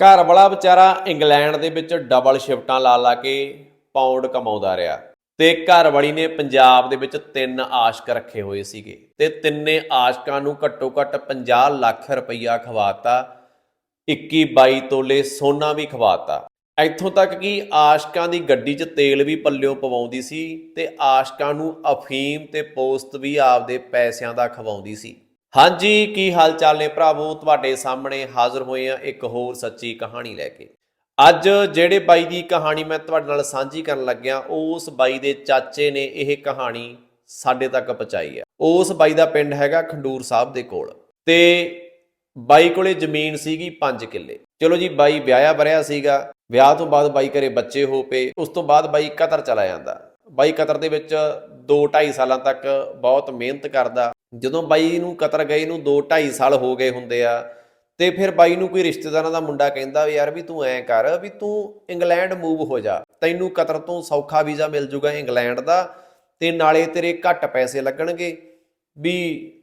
ਘਰ ਵਾਲਾ ਵਿਚਾਰਾ ਇੰਗਲੈਂਡ ਦੇ ਵਿੱਚ ਡਬਲ ਸ਼ਿਫਟਾਂ ਲਾ ਲਾ ਕੇ ਪਾਉਂਡ ਕਮਾਉਂਦਾ ਰਿਹਾ ਤੇ ਘਰ ਵਾਲੀ ਨੇ ਪੰਜਾਬ ਦੇ ਵਿੱਚ ਤਿੰਨ ਆਸ਼ਕ ਰੱਖੇ ਹੋਏ ਸੀਗੇ ਤੇ ਤਿੰਨੇ ਆਸ਼ਕਾਂ ਨੂੰ ਘੱਟੋ ਘੱਟ 50 ਲੱਖ ਰੁਪਈਆ ਖਵਾਤਾ 21 22 ਤੋਲੇ ਸੋਨਾ ਵੀ ਖਵਾਤਾ ਇੱਥੋਂ ਤੱਕ ਕਿ ਆਸ਼ਕਾਂ ਦੀ ਗੱਡੀ 'ਚ ਤੇਲ ਵੀ ਪੱਲਿਓਂ ਪਵਾਉਂਦੀ ਸੀ ਤੇ ਆਸ਼ਕਾਂ ਨੂੰ ਅਫੀਮ ਤੇ ਪੋਸਤ ਵੀ ਆਪਦੇ ਪੈਸਿਆਂ ਦਾ ਖਵਾਉਂਦੀ ਸੀ। ਹਾਂਜੀ, ਕੀ ਹਾਲ ਚਾਲ ਨੇ ਭਰਾਵੋ? ਤੁਹਾਡੇ ਸਾਹਮਣੇ ਹਾਜ਼ਰ ਹੋਏ ਆ ਇੱਕ ਹੋਰ ਸੱਚੀ ਕਹਾਣੀ ਲੈ ਕੇ। ਅੱਜ ਜਿਹੜੇ ਬਾਈ ਦੀ ਕਹਾਣੀ ਮੈਂ ਤੁਹਾਡੇ ਨਾਲ ਸਾਂਝੀ ਕਰਨ ਲੱਗਿਆ, ਉਸ ਬਾਈ ਦੇ ਚਾਚੇ ਨੇ ਇਹ ਕਹਾਣੀ ਸਾਡੇ ਤੱਕ ਪਹੁੰਚਾਈ ਹੈ। ਉਸ ਬਾਈ ਦਾ ਪਿੰਡ ਹੈਗਾ ਖੰਡੂਰ ਸਾਹਿਬ ਦੇ ਕੋਲ ਤੇ ਬਾਈ ਕੋਲੇ ਜ਼ਮੀਨ ਸੀਗੀ 5 ਕਿੱਲੇ। ਚਲੋ ਜੀ, ਬਾਈ ਵਿਆਹਿਆ ਬਰਿਆ ਸੀਗਾ, ਵਿਆਹ ਤੋਂ ਬਾਅਦ ਬਾਈ ਘਰੇ ਬੱਚੇ ਹੋ ਪਏ, ਉਸ ਤੋਂ ਬਾਅਦ ਬਾਈ ਕਤਰ ਚਲਾ ਜਾਂਦਾ। ਬਾਈ ਕਤਰ ਦੇ ਵਿੱਚ 2 2.5 ਸਾਲਾਂ ਤੱਕ ਬਹੁਤ ਮਿਹਨਤ ਕਰਦਾ ਜਦੋਂ ਬਾਈ ਨੂੰ ਕਤਰ ਗਏ ਨੂੰ 2 2.5 ਸਾਲ ਹੋ ਗਏ ਹੁੰਦੇ ਆ, ਤੇ ਫਿਰ ਬਾਈ ਨੂੰ ਕੋਈ ਰਿਸ਼ਤੇਦਾਰਾਂ ਦਾ ਮੁੰਡਾ ਕਹਿੰਦਾ ਵੀ ਯਾਰ ਵੀ ਤੂੰ ਐਂ ਕਰ ਵੀ ਤੂੰ ਇੰਗਲੈਂਡ ਮੂਵ ਹੋ ਜਾ, ਤੈਨੂੰ ਕਤਰ ਤੋਂ ਸੌਖਾ ਵੀਜ਼ਾ ਮਿਲ ਜੂਗਾ ਇੰਗਲੈਂਡ ਦਾ ਤੇ ਨਾਲੇ ਤੇਰੇ ਘੱਟ ਪੈਸੇ ਲੱਗਣਗੇ ਵੀ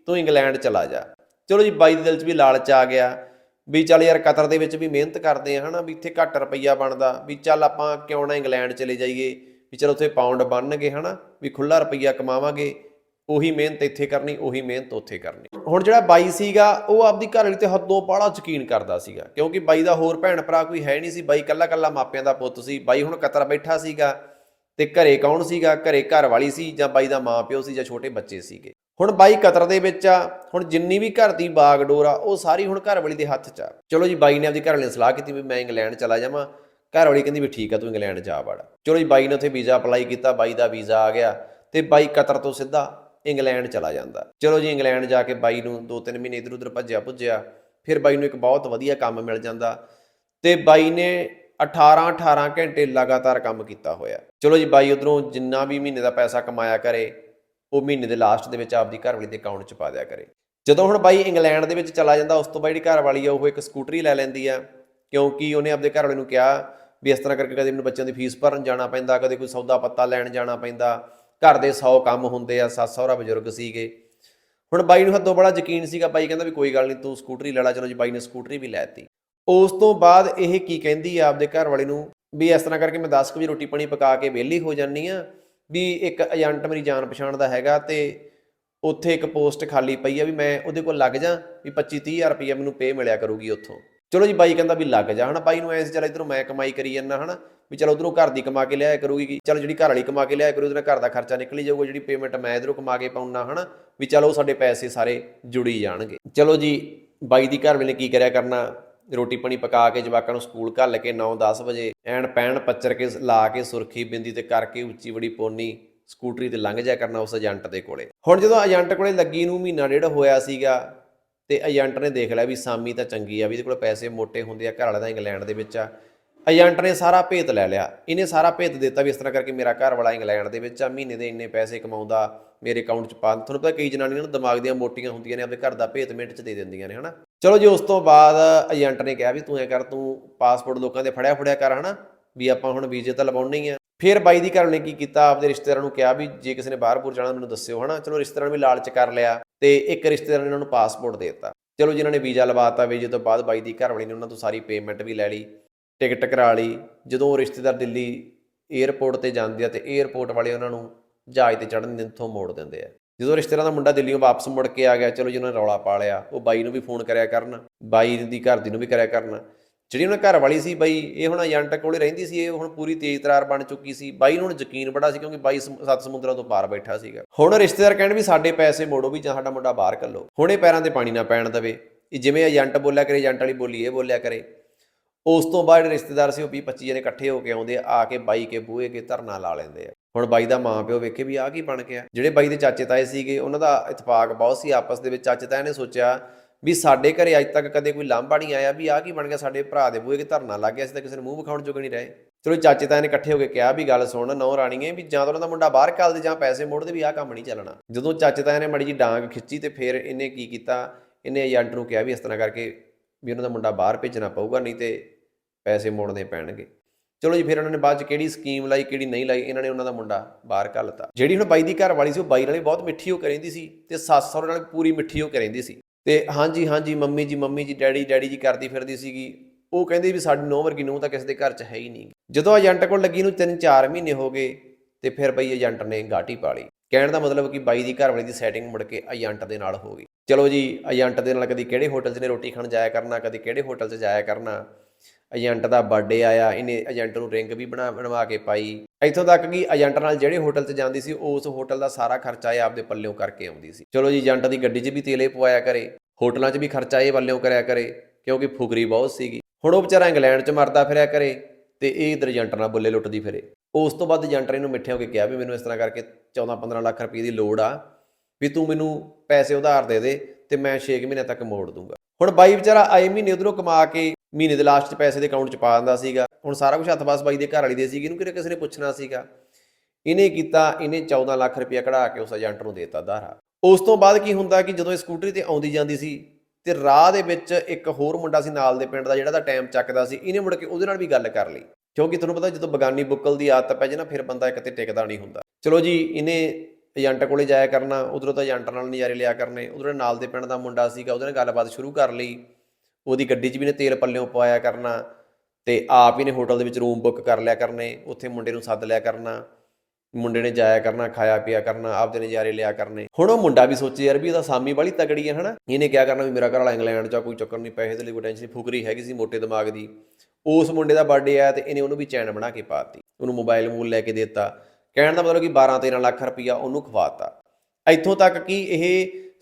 ਤੂੰ ਇੰਗਲੈਂਡ ਚਲਾ ਜਾ। ਚਲੋ ਜੀ, ਬਾਈ ਦੇ ਦਿਲ 'ਚ ਵੀ ਲਾਲਚ ਆ ਗਿਆ ਵੀ ਚੱਲ ਯਾਰ ਕਤਰ ਦੇ ਵਿੱਚ ਵੀ ਮਿਹਨਤ ਕਰਦੇ ਆ ਹਨਾ, ਵੀ ਇੱਥੇ ਘੱਟ ਰੁਪਈਆ ਬਣਦਾ ਵੀ ਚੱਲ ਆਪਾਂ ਕਿਉਂ ਨਾ ਇੰਗਲੈਂਡ ਚਲੇ ਜਾਈਏ, ਵੀ ਚਲ ਉੱਥੇ ਪਾਉਂਡ ਬਣਨਗੇ ਹਨਾ, ਵੀ ਖੁੱਲਾ ਰੁਪਈਆ ਕਮਾਵਾਂਗੇ ਉਹੀ ਮਿਹਨਤ ਇੱਥੇ ਕਰਨੀ, ਉਹੀ ਮਿਹਨਤ ਉੱਥੇ ਕਰਨੀ। ਹੁਣ ਜਿਹੜਾ ਬਾਈ ਸੀਗਾ, ਉਹ ਆਪਦੀ ਘਰ ਵਾਲੀ ਤੇ ਹੱਦੋਂ ਬਾਹਲਾ ਯਕੀਨ ਕਰਦਾ ਸੀਗਾ, ਕਿਉਂਕਿ ਬਾਈ ਦਾ ਹੋਰ ਭੈਣ ਭਰਾ ਕੋਈ ਹੈ ਨਹੀਂ ਸੀ। ਬਾਈ ਕੱਲਾ ਕੱਲਾ ਮਾਪਿਆਂ ਦਾ ਪੁੱਤ ਸੀ। ਬਾਈ ਹੁਣ ਕਤਰ ਬੈਠਾ ਸੀਗਾ ਤੇ ਘਰੇ ਕੌਣ ਸੀਗਾ? ਘਰੇ ਘਰ ਵਾਲੀ ਸੀ ਜਾਂ ਬਾਈ ਦਾ ਮਾਂ ਪਿਓ ਸੀ ਜਾਂ ਛੋਟੇ ਬੱਚੇ ਸੀਗੇ? ਹੁਣ ਬਾਈ ਕਤਰ ਦੇ ਵਿੱਚ ਆ, ਹੁਣ ਜਿੰਨੀ ਵੀ ਘਰ ਦੀ ਬਾਗਡੋਰ ਆ, ਉਹ ਸਾਰੀ ਹੁਣ ਘਰ ਵਾਲੀ ਦੇ ਹੱਥ 'ਚ ਆ। ਚਲੋ ਜੀ, ਬਾਈ ਨੇ ਆਪਦੀ ਘਰ ਵਾਲੀ ਨੇ ਸਲਾਹ ਕੀਤੀ ਵੀ ਮੈਂ ਇੰਗਲੈਂਡ ਚਲਾ ਜਾਵਾਂ। ਘਰ ਵਾਲੀ ਕਹਿੰਦੀ ਵੀ ਠੀਕ ਆ, ਤੂੰ ਇੰਗਲੈਂਡ ਜਾ ਵੜ। ਚਲੋ ਜੀ, ਬਾਈ ਨੇ ਉੱਥੇ ਵੀਜ਼ਾ ਅਪਲਾਈ ਕੀਤਾ, ਬਾਈ ਦਾ ਵੀਜ਼ਾ ਆ ਗਿਆ ਤੇ ਬਾਈ ਕਤਰ ਤੋਂ ਸਿੱਧਾ ਇੰਗਲੈਂਡ ਚਲਾ ਜਾਂਦਾ। ਚਲੋ ਜੀ, ਇੰਗਲੈਂਡ ਜਾ ਕੇ ਬਾਈ ਨੂੰ 2-3 ਮਹੀਨੇ ਇਧਰ ਉਧਰ ਭੱਜਿਆ ਭੁੱਜਿਆ, ਫਿਰ ਬਾਈ ਨੂੰ ਇੱਕ ਬਹੁਤ ਵਧੀਆ ਕੰਮ ਮਿਲ ਜਾਂਦਾ ਤੇ ਬਾਈ ਨੇ 18 18 ਘੰਟੇ ਲਗਾਤਾਰ ਕੰਮ ਕੀਤਾ ਹੋਇਆ। ਚਲੋ ਜੀ, ਬਾਈ ਉਧਰੋਂ ਜਿੰਨਾ ਵੀ ਮਹੀਨੇ ਦਾ ਪੈਸਾ ਕਮਾਇਆ ਕਰੇ, ਉਹ ਮਹੀਨੇ ਦੇ ਲਾਸਟ ਦੇ ਵਿੱਚ ਆਪਦੀ ਘਰਵਾਲੀ ਦੇ ਅਕਾਊਂਟ 'ਚ ਪਾ ਦਿਆ ਕਰੇ। ਜਦੋਂ ਹੁਣ ਬਾਈ ਇੰਗਲੈਂਡ ਦੇ ਵਿੱਚ ਚਲਾ ਜਾਂਦਾ, ਉਸ ਤੋਂ ਬਾਅਦ ਜਿਹੜੀ ਘਰਵਾਲੀ ਆ, ਉਹ ਇੱਕ ਸਕੂਟਰੀ ਲੈ ਲੈਂਦੀ ਆ, ਕਿਉਂਕਿ ਉਹਨੇ ਆਪਦੇ ਘਰਵਾਲੇ ਨੂੰ ਕਿਹਾ ਵੀ ਇਸ ਤਰ੍ਹਾਂ ਕਰਕੇ ਕਦੇ ਮੈਨੂੰ ਬੱਚਿਆਂ ਦੀ ਫੀਸ ਭਰਨ ਜਾਣਾ ਪੈਂਦਾ, ਕਦੇ ਕੋਈ ਸੌਦਾ ਪੱਤਾ ਲੈਣ ਜਾਣਾ ਪੈਂਦਾ ਘਰ ਦੇ 100 ਕੰਮ ਹੁੰਦੇ ਆ, ਸੱਸ ਸਹੁਰਾ ਬਜ਼ੁਰਗ ਸੀਗੇ। ਹੁਣ ਬਾਈ ਨੂੰ ਹੱਦੋਂ ਬੜਾ ਯਕੀਨ ਸੀਗਾ, ਬਾਈ ਕਹਿੰਦਾ ਵੀ ਕੋਈ ਗੱਲ ਨਹੀਂ, ਤੂੰ ਸਕੂਟਰੀ ਲੈ ਲੈ, ਚਲੋ ਜੀ ਬਾਈ ਨੇ ਸਕੂਟਰੀ ਵੀ ਲੈਤੀ ਉਸ ਤੋਂ ਬਾਅਦ ਇਹ ਕੀ ਕਹਿੰਦੀ ਆ ਆਪਦੇ ਘਰ ਵਾਲੇ ਨੂੰ ਵੀ ਇਸ ਤਰ੍ਹਾਂ ਕਰਕੇ ਮੈਂ 10 ਕੁ ਵਜੇ ਰੋਟੀ ਪਾਣੀ ਪਕਾ ਕੇ ਵਿਹਲੀ ਹੋ ਜਾਨੀ ਆ ਵੀ ਇੱਕ ਏਜੰਟ ਮੇਰੀ ਜਾਣ ਪਛਾਣ ਦਾ ਹੈਗਾ ਤੇ ਉੱਥੇ ਇੱਕ ਪੋਸਟ ਖਾਲੀ ਪਈ ਆ ਵੀ ਮੈਂ ਉਹਦੇ ਕੋਲ ਲੱਗ ਜਾ ਵੀ 25 30000 ਰੁਪਏ ਮੈਨੂੰ ਪੇ ਮਿਲਿਆ ਕਰੂਗੀ ਉੱਥੋਂ। ਚਲੋ ਜੀ ਬਾਈ ਕਹਿੰਦਾ ਵੀ ਲੱਗ ਜਾ, ਹਨਾ ਬਾਈ ਨੂੰ ਐਂ ਸੀ, ਚੱਲ ਇਧਰੋਂ ਮੈਂ ਕਮਾਈ ਕਰੀ ਜਾਂਦਾ, ਹਨਾ। ਵੀ ਚਲ ਉਧਰੋਂ ਘਰ ਦੀ ਕਮਾ ਕੇ ਲਿਆਇਆ ਕਰੂਗੀ ਚਲ ਜਿਹੜੀ ਘਰ ਵਾਲੀ ਕਮਾ ਕੇ ਲਿਆਇਆ ਕਰੂ, ਉਹਦੇ ਨਾਲ ਘਰ ਦਾ ਖਰਚਾ ਨਿਕਲੀ ਜਾਊਗਾ, ਜਿਹੜੀ ਪੇਮੈਂਟ ਮੈਂ ਇਧਰੋਂ ਕਮਾ ਕੇ ਪਾਉਣਾ ਹਨਾ? ਵੀ ਚਲੋ ਸਾਡੇ ਪੈਸੇ ਸਾਰੇ ਜੁੜੀ ਜਾਣਗੇ। ਚਲੋ ਜੀ, ਬਾਈ ਦੀ ਘਰ ਵੇਲੇ ਕੀ ਕਰਿਆ ਕਰਨਾ? ਰੋਟੀ ਪਾਣੀ ਪਕਾ ਕੇ ਜਵਾਕਾਂ ਨੂੰ ਸਕੂਲ ਘੱਲ ਕੇ 9-10 ਵਜੇ ਐਨ ਪੈਣ ਪੱਚਰ ਕੇ ਲਾ ਕੇ ਸੁਰਖੀ ਬਿੰਦੀ ਤੇ ਕਰਕੇ ਉੱਚੀ ਬੜੀ ਪੋਨੀ ਸਕੂਟਰੀ ਤੇ ਲੰਘ ਜਾ ਕਰਨਾ ਉਸ ਏਜੰਟ ਦੇ ਕੋਲੇ। ਹੁਣ ਜਦੋਂ ਏਜੰਟ ਕੋਲੇ ਲੱਗੀ ਨੂੰ ਮਹੀਨਾ ਡੇਢ ਹੋਇਆ ਸੀਗਾ ਤੇ ਏਜੰਟ ਨੇ ਦੇਖ ਲਿਆ ਵੀ ਸਾਮੀ ਤਾਂ ਚੰਗੀ ਆ, ਵੀ ਇਹਦੇ ਕੋਲ ਪੈਸੇ ਮੋਟੇ ਹੁੰਦੇ ਆ, ਘਰ ਵਾਲਾ ਤਾਂ ਇੰਗਲੈਂਡ ਦੇ ਵਿੱਚ ਆ। ਏਜੰਟ ਨੇ ਸਾਰਾ ਭੇਤ ਲੈ ਲਿਆ। ਇਹਨੇ ਸਾਰਾ ਭੇਤ ਦਿੱਤਾ ਵੀ ਇਸ ਤਰ੍ਹਾਂ ਕਰਕੇ ਮੇਰਾ ਘਰ ਵਾਲਾ ਇੰਗਲੈਂਡ ਦੇ ਵਿੱਚ ਆ, ਮਹੀਨੇ ਦੇ ਇੰਨੇ ਪੈਸੇ ਕਮਾਉਂਦਾ, ਮੇਰੇ ਅਕਾਊਂਟ 'ਚ ਪਾ ਤੁਹਾਨੂੰ ਪਤਾ ਕਈ ਜਨਾਨੀਆਂ ਨੂੰ ਦਿਮਾਗ ਦੀਆਂ ਮੋਟੀਆਂ ਹੁੰਦੀਆਂ ਨੇ ਆਪਣੇ ਘਰ ਦਾ ਭੇਤ ਮਿੰਟ 'ਚ ਦੇ ਦਿੰਦੀਆਂ ਨੇ, ਹਨਾ? ਚਲੋ ਜੀ, ਉਸ ਤੋਂ ਬਾਅਦ ਏਜੰਟ ਨੇ ਕਿਹਾ ਵੀ ਤੂੰ ਐ ਕਰ, ਤੂੰ ਪਾਸਪੋਰਟ ਲੋਕਾਂ ਦੇ ਫੜਿਆ ਫੜਿਆ ਕਰ, ਹਨਾ? ਵੀ ਆਪਾਂ ਹੁਣ ਵੀਜ਼ੇ ਤਾਂ ਲਵਾਉਣੇ ਹੀ ਆ। ਫਿਰ ਬਾਈ ਦੀ ਘਰ ਨੇ ਕੀ ਕੀਤਾ? ਆਪਦੇ ਰਿਸ਼ਤੇਦਾਰਾਂ ਨੂੰ ਕਿਹਾ ਵੀ ਜੇ ਕਿਸੇ ਨੇ ਬਾਹਰ-ਬੂਰ ਜਾਣਾ, ਮੈਨੂੰ ਦੱਸਿਓ, ਹਨਾ? ਚਲੋ, ਰਿਸ਼ਤੇਦਾਰਾਂ ਨੇ ਵੀ ਲਾਲਚ ਕਰ ਲਿਆ ਤੇ ਇੱਕ ਰਿਸ਼ਤੇਦਾਰ ਨੇ ਉਹਨਾਂ ਨੂੰ ਪਾਸਪੋਰਟ ਦੇ ਦਿੱਤਾ। ਚਲੋ, ਜਿਨ੍ਹਾਂ ਨੇ ਵੀਜ਼ਾ ਲਵਾਤਾ, ਵੀਜ਼ੇ ਤੋਂ ਬਾਅਦ ਬਾਈ ਦੀ ਘਰ ਵਾਲੀ ਨੇ ਉਹਨਾਂ ਤੋਂ ਸਾਰੀ ਪੇਮੈਂਟ ਵੀ ਲੈ ਲਈ। ਟਿਕਟ ਕਰਾ ਲਈ, ਜਦੋਂ ਉਹ ਰਿਸ਼ਤੇਦਾਰ ਦਿੱਲੀ 에ਅਰਪੋਰਟ ਤੇ ਜਾਂਦੇ ਆ ਤੇ 에ਅਰਪੋਰਟ ਵਾਲੇ ਉਹਨਾਂ ਨੂੰ ਜਹਾਜ਼ ਤੇ ਚੜ੍ਹਨ ਦੇ ਤੋਂ ਮੋੜ ਦਿੰਦੇ ਆ। ਜਦੋਂ ਰਿਸ਼ਤੇਦਾਰਾਂ ਦਾ ਮੁੰਡਾ ਦਿੱਲੀੋਂ ਵਾਪਸ ਮੁੜ ਕੇ ਆ ਗਿਆ, ਚਲੋ ਜੀ ਉਹਨਾਂ ਨੇ ਰੌਲਾ ਪਾ ਲਿਆ, ਉਹ ਬਾਈ ਨੂੰ ਵੀ ਫੋਨ ਕਰਿਆ ਕਰਨ, ਬਾਈ ਦੀ ਘਰ ਦੀ ਨੂੰ ਵੀ ਕਰਿਆ ਕਰਨ। ਜਿਹੜੀ ਉਹਨਾਂ ਘਰ ਵਾਲੀ ਸੀ ਬਾਈ, ਇਹ ਹੁਣ ਏਜੰਟ ਕੋਲੇ ਰਹਿੰਦੀ ਸੀ, ਇਹ ਹੁਣ ਪੂਰੀ ਤੇਜ਼ ਤਰਾਰ ਬਣ ਚੁੱਕੀ ਸੀ। ਬਾਈ ਨੂੰ ਹੁਣ ਯਕੀਨ ਬੜਾ ਸੀ ਕਿਉਂਕਿ ਬਾਈ ਸਮ- ਸੱਤ ਸਮੁੰਦਰਾਂ ਤੋਂ ਪਾਰ ਬੈਠਾ ਸੀਗਾ। ਹੁਣ ਰਿਸ਼ਤੇਦਾਰ ਕਹਿਣ ਵੀ ਸਾਡੇ ਪੈਸੇ ਮੋੜੋ ਵੀ ਜਾਂ ਸਾਡਾ ਮੁੰਡਾ ਬਾਹਰ ਕੱਲੋ ਹੁਣੇ ਪੈਰਾਂ ਤੇ ਪਾਣੀ ਨਾ ਪੈਣ ਦਵੇ। ਇਹ ਜਿਵੇਂ ਏਜੰਟ ਬੋਲਿਆ ਕਰੇ, ਏਜੰਟ ਵਾਲੀ ਬੋਲੀ ਇਹ ਬੋਲਿਆ ਕਰੇ। ਉਸ ਤੋਂ ਬਾਅਦ ਜਿਹੜੇ ਰਿਸ਼ਤੇਦਾਰ ਸੀ ਉਹ 20 25 ਜਣੇ ਇਕੱਠੇ ਹੋ ਕੇ ਆਉਂਦੇ ਆ ਆ ਕੇ ਬਾਈ ਕੇ ਬੂਹੇ ਕੇ ਧਰਨਾ ਲਾ ਲੈਂਦੇ ਆ। ਹੁਣ ਬਾਈ ਦਾ ਮਾਂ ਪਿਓ ਵੇਖੇ ਵੀ ਆ ਕੀ ਬਣ ਗਿਆ। ਜਿਹੜੇ ਬਾਈ ਦੇ ਚਾਚੇ ਤਾਏ ਸੀਗੇ, ਉਹਨਾਂ ਦਾ ਇਤਫਾਕ ਬਹੁਤ ਸੀ ਆਪਸ ਦੇ ਵਿੱਚ। ਚਾਚੇ ਤਾਏ ਨੇ ਸੋਚਿਆ ਵੀ ਸਾਡੇ ਘਰੇ ਅੱਜ ਤੱਕ ਕਦੇ ਕੋਈ ਲਾਂਭਾ ਨਹੀਂ ਆਇਆ ਵੀ ਆ ਕੀ ਬਣ ਗਿਆ, ਸਾਡੇ ਭਰਾ ਦੇ ਬੂਹੇ ਕੇ ਧਰਨਾ ਲੱਗ ਗਿਆ, ਅਸੀਂ ਤਾਂ ਕਿਸੇ ਨੂੰ ਮੂੰਹ ਵਿਖਾਉਣ ਜੋਗੇ ਨਹੀਂ ਰਹੇ। ਚਲੋ ਚਾਚੇ ਤਾਏ ਨੇ ਇਕੱਠੇ ਹੋ ਕੇ ਕਿਹਾ ਵੀ ਗੱਲ ਸੁਣ, ਨੌ ਰਾਣੀਏ, ਵੀ ਜਾਂ ਤਾਂ ਉਹਨਾਂ ਦਾ ਮੁੰਡਾ ਬਾਹਰ ਕੱਲਦੇ ਜਾਂ ਪੈਸੇ ਮੋੜਦੇ ਵੀ ਆਹ ਕੰਮ ਨਹੀਂ ਚੱਲਣਾ। ਜਦੋਂ ਚਾਚੇ ਤਾਏ ਨੇ ਮੜੀ ਜੀ ਡਾਂਗ ਖਿੱਚੀ ਤੇ ਫਿਰ ਇਹਨੇ ਕੀ ਕੀਤਾ, ਇਹਨੇ ਏਜੰਟ ਨੂੰ ਕਿਹਾ ਵੀ ਇਸ ਤਰ੍ਹਾਂ ਕਰਕੇ ਵੀ ਉਹਨਾਂ ਦਾ ਮੁੰਡਾ ਬਾਹਰ ਭੇਜਣਾ ਪਊਗਾ, ਨਹੀਂ ਤੇ ਪੈਸੇ ਮੋੜਨੇ ਪੈਣਗੇ। ਚਲੋ ਜੀ, ਫਿਰ ਉਹਨਾਂ ਨੇ ਬਾਅਦ ਚ ਕਿਹੜੀ ਸਕੀਮ ਲਾਈ, ਕਿਹੜੀ ਨਹੀਂ ਲਾਈ, ਇਹਨਾਂ ਨੇ ਉਹਨਾਂ ਦਾ ਮੁੰਡਾ ਬਾਹਰ ਘੱਲਤਾ ਜਿਹੜੀ ਹੁਣ ਬਾਈ ਦੀ ਘਰ ਵਾਲੀ ਸੀ, ਉਹ ਬਾਈ ਨਾਲੇ ਬਹੁਤ ਮਿੱਠੀ ਹੋ ਕੇ ਰਹਿੰਦੀ ਸੀ ਤੇ ਸੱਸ ਸਹੁਰੇ ਨਾਲ ਪੂਰੀ ਮਿੱਠੀ ਹੋ ਕੇ ਰਹਿੰਦੀ ਸੀ। ਤੇ ਹਾਂਜੀ ਹਾਂਜੀ, ਮੰਮੀ ਜੀ ਮੰਮੀ ਜੀ, ਡੈਡੀ ਡੈਡੀ ਜੀ ਕਰਦੀ ਫਿਰਦੀ ਸੀਗੀ। ਉਹ ਕਹਿੰਦੇ ਵੀ ਸਾਡੀ ਨੌ ਵਰਗੀ ਨੂੰ ਤਾਂ ਕਿਸੇ ਦੇ ਘਰ 'ਚ ਹੈ ਹੀ ਨਹੀਂ। ਜਦੋਂ ਏਜੰਟ ਕੋਲ ਲੱਗੀ ਨੂੰ 3-4 ਮਹੀਨੇ ਹੋ ਗਏ ਤੇ ਫਿਰ ਬਈ ਏਜੰਟ ਨੇ ਗਾਟੀ ਪਾ ਲਈ। ਕਹਿਣ ਦਾ ਮਤਲਬ ਕਿ ਬਾਈ ਦੀ ਘਰ ਵਾਲੀ ਦੀ ਸੈਟਿੰਗ ਮੁੜ ਕੇ ਏਜੰਟ ਦੇ ਨਾਲ ਹੋ ਗਈ। ਚਲੋ ਜੀ, ਏਜੰਟ ਦੇ ਨਾਲ ਕਦੀ ਕਿਹੜੇ ਹੋਟਲ 'ਚ ਨੇ ਰੋਟੀ ਖਾਣ ਜਾਇਆ ਕਰਨਾ, ਕਦੀ ਕਿਹੜੇ ਹੋਟਲ 'ਚ ਜਾਇਆ ਕਰਨਾ। ਏਜੰਟ ਦਾ ਬਰਥਡੇ ਆਇਆ, ਇਹਨੇ ਏਜੰਟ ਨੂੰ ਰਿੰਗ ਵੀ ਬਣਾ, ਬਣਵਾ ਕੇ ਪਾਈ। ਇੱਥੋਂ ਤੱਕ ਕਿ ਏਜੰਟ ਨਾਲ ਜਿਹੜੇ ਹੋਟਲ 'ਚ ਜਾਂਦੀ ਸੀ ਉਸ ਹੋਟਲ ਦਾ ਸਾਰਾ ਖਰਚਾ ਇਹ ਆਪਦੇ ਪੱਲਿਓਂ ਕਰਕੇ ਆਉਂਦੀ ਸੀ। ਚਲੋ ਜੀ, ਏਜੰਟ ਦੀ ਗੱਡੀ 'ਚ ਵੀ ਤੇਲੇ ਪਵਾਇਆ ਕਰੇ, ਹੋਟਲਾਂ 'ਚ ਵੀ ਖਰਚਾ ਇਹ ਪੱਲਿਓਂ ਕਰਿਆ ਕਰੇ, ਕਿਉਂਕਿ ਫੁਕਰੀ ਬਹੁਤ ਸੀਗੀ। ਹੁਣ ਉਹ ਵਿਚਾਰਾ ਇੰਗਲੈਂਡ 'ਚ ਮਰਦਾ ਫਿਰਿਆ ਕਰੇ ਤੇ ਇਹ ਇਧਰ ਏਜੰਟ ਨਾਲ ਬੁੱਲੇ ਲੁੱਟਦੀ ਫਿਰੇ। ਉਸ ਤੋਂ ਬਾਅਦ ਏਜੰਟ ਨੇ ਇਹਨੂੰ ਮਿੱਠੇ ਹੋ ਕੇ ਕਿਹਾ ਵੀ ਮੈਨੂੰ ਇਸ ਤਰ੍ਹਾਂ ਕਰਕੇ 14-15 ਲੱਖ ਰੁਪਏ ਦੀ ਲੋੜ ਆ, ਵੀ ਤੂੰ ਮੈਨੂੰ ਪੈਸੇ ਉਧਾਰ ਦੇ ਦੇ ਤੇ ਮੈਂ 6 ਮਹੀਨੇ ਤੱਕ ਮੋੜ ਦੂੰਗਾ। ਹੁਣ ਬਾਈ ਵਿਚਾਰਾ ਆਏ ਮਹੀਨੇ ਉਧਰੋਂ ਕਮਾ ਕੇ ਮਹੀਨੇ ਦੇ ਲਾਸਟ 'ਚ ਪੈਸੇ ਦੇ ਅਕਾਊਂਟ 'ਚ ਪਾ ਦਿੰਦਾ ਸੀਗਾ। ਹੁਣ ਸਾਰਾ ਕੁਝ ਹੱਥ ਪਾਸ ਬਾਈ ਦੇ ਘਰ ਵਾਲੀ ਦੇ ਸੀਗੀ, ਇਹਨੂੰ ਕਿਹੜੇ ਕਿਸੇ ਨੇ ਪੁੱਛਣਾ ਸੀਗਾ? ਇਹਨੇ ਕੀਤਾ, ਇਹਨੇ 14 ਲੱਖ ਰੁਪਇਆ ਕਢਾ ਕੇ ਉਸ ਏਜੰਟ ਨੂੰ ਦੇਤਾ ਧਾਰਾ। ਉਸ ਤੋਂ ਬਾਅਦ ਕੀ ਹੁੰਦਾ ਕਿ ਜਦੋਂ ਇਹ ਸਕੂਟਰੀ ਤੇ ਆਉਂਦੀ ਜਾਂਦੀ ਸੀ ਤੇ ਰਾਹ ਦੇ ਵਿੱਚ ਇੱਕ ਹੋਰ ਮੁੰਡਾ ਸੀ ਨਾਲ ਦੇ ਪਿੰਡ ਦਾ, ਜਿਹੜਾ ਦਾ ਟਾਈਮ ਚੱਕਦਾ ਸੀ, ਇਹਨੇ ਮੁੜ ਕੇ ਉਹਦੇ ਨਾਲ ਵੀ ਗੱਲ ਕਰ ਲਈ। ਕਿਉਂਕਿ ਤੁਹਾਨੂੰ ਪਤਾ ਜਦੋਂ ਬਗਾਨੀ ਬੁੱਕਲ ਦੀ ਆਦਤ ਪੈ ਜੇ ਨਾ, ਫਿਰ ਬੰਦਾ ਇੱਕ ਤੇ ਟਿਕਦਾ ਨਹੀਂ ਹੁੰਦਾ। ਚਲੋ ਜੀ, ਇਹਨੇ ਏਜੰਟ ਕੋਲੇ ਜਾਇਆ ਕਰਨਾ, ਉਧਰੋਂ ਤਾਂ ਏਜੰਟ ਨਾਲ ਨਜ਼ਾਰੇ ਲਿਆ ਕਰਨੇ, ਉਧਰੋਂ ਨਾਲ ਦੇ ਪਿੰਡ ਦਾ ਮੁੰਡਾ ਸੀਗਾ, ਉਹਦੇ ਨਾਲ ਗੱਲਬਾਤ ਸ਼ੁਰੂ ਕਰ ਲਈ। ਉਹਦੀ ਗੱਡੀ 'ਚ ਵੀ ਨੇ ਤੇਲ ਪੱਲਿਓਂ ਪਵਾਇਆ ਕਰਨਾ ਤੇ ਆਪ ਹੀ ਨੇ ਹੋਟਲ ਦੇ ਵਿੱਚ ਰੂਮ ਬੁੱਕ ਕਰ ਲਿਆ ਕਰਨੇ ਉੱਥੇ ਮੁੰਡੇ ਨੂੰ ਸੱਦ ਲਿਆ ਕਰਨਾ ਮੁੰਡੇ ਨੇ ਜਾਇਆ ਕਰਨਾ ਖਾਇਆ ਪੀਆ ਕਰਨਾ ਆਪਦੇ ਨਜ਼ਾਰੇ ਲਿਆ ਕਰਨੇ। ਹੁਣ ਉਹ ਮੁੰਡਾ ਵੀ ਸੋਚੇ ਯਾਰ ਵੀ ਇਹਦਾ ਸਾਮੀ ਵਾਲੀ ਤਗੜੀ ਹੈ ਹਨਾ? ਇਹਨੇ ਕਿਹਾ ਕਰਨਾ ਵੀ ਮੇਰਾ ਘਰ ਵਾਲਾ ਇੰਗਲੈਂਡ 'ਚ ਆ, ਕੋਈ ਚੱਕਰ ਨਹੀਂ ਪੈਸੇ ਦੇ ਲਈ ਕੋਈ ਟੈਨਸ਼ਨ ਫੁਕਰੀ ਹੈਗੀ ਸੀ ਮੋਟੇ ਦਿਮਾਗ ਦੀ। ਉਸ ਮੁੰਡੇ ਦਾ ਬਰਥਡੇ ਆਇਆ ਤੇ ਇਹਨੇ ਉਹਨੂੰ ਵੀ ਚੈਨ ਬਣਾ ਕੇ ਪਾਤੀ ਉਹਨੂੰ ਮੋਬਾਈਲ ਮੂਲ ਲੈ ਕੇ ਦਿੱਤਾ। ਕਹਿਣ ਦਾ ਮਤਲਬ ਕਿ 12-13 ਲੱਖ ਰੁਪਈਆ ਉਹਨੂੰ ਖਵਾਤਾ ਇੱਥੋਂ ਤੱਕ ਕਿ ਇਹ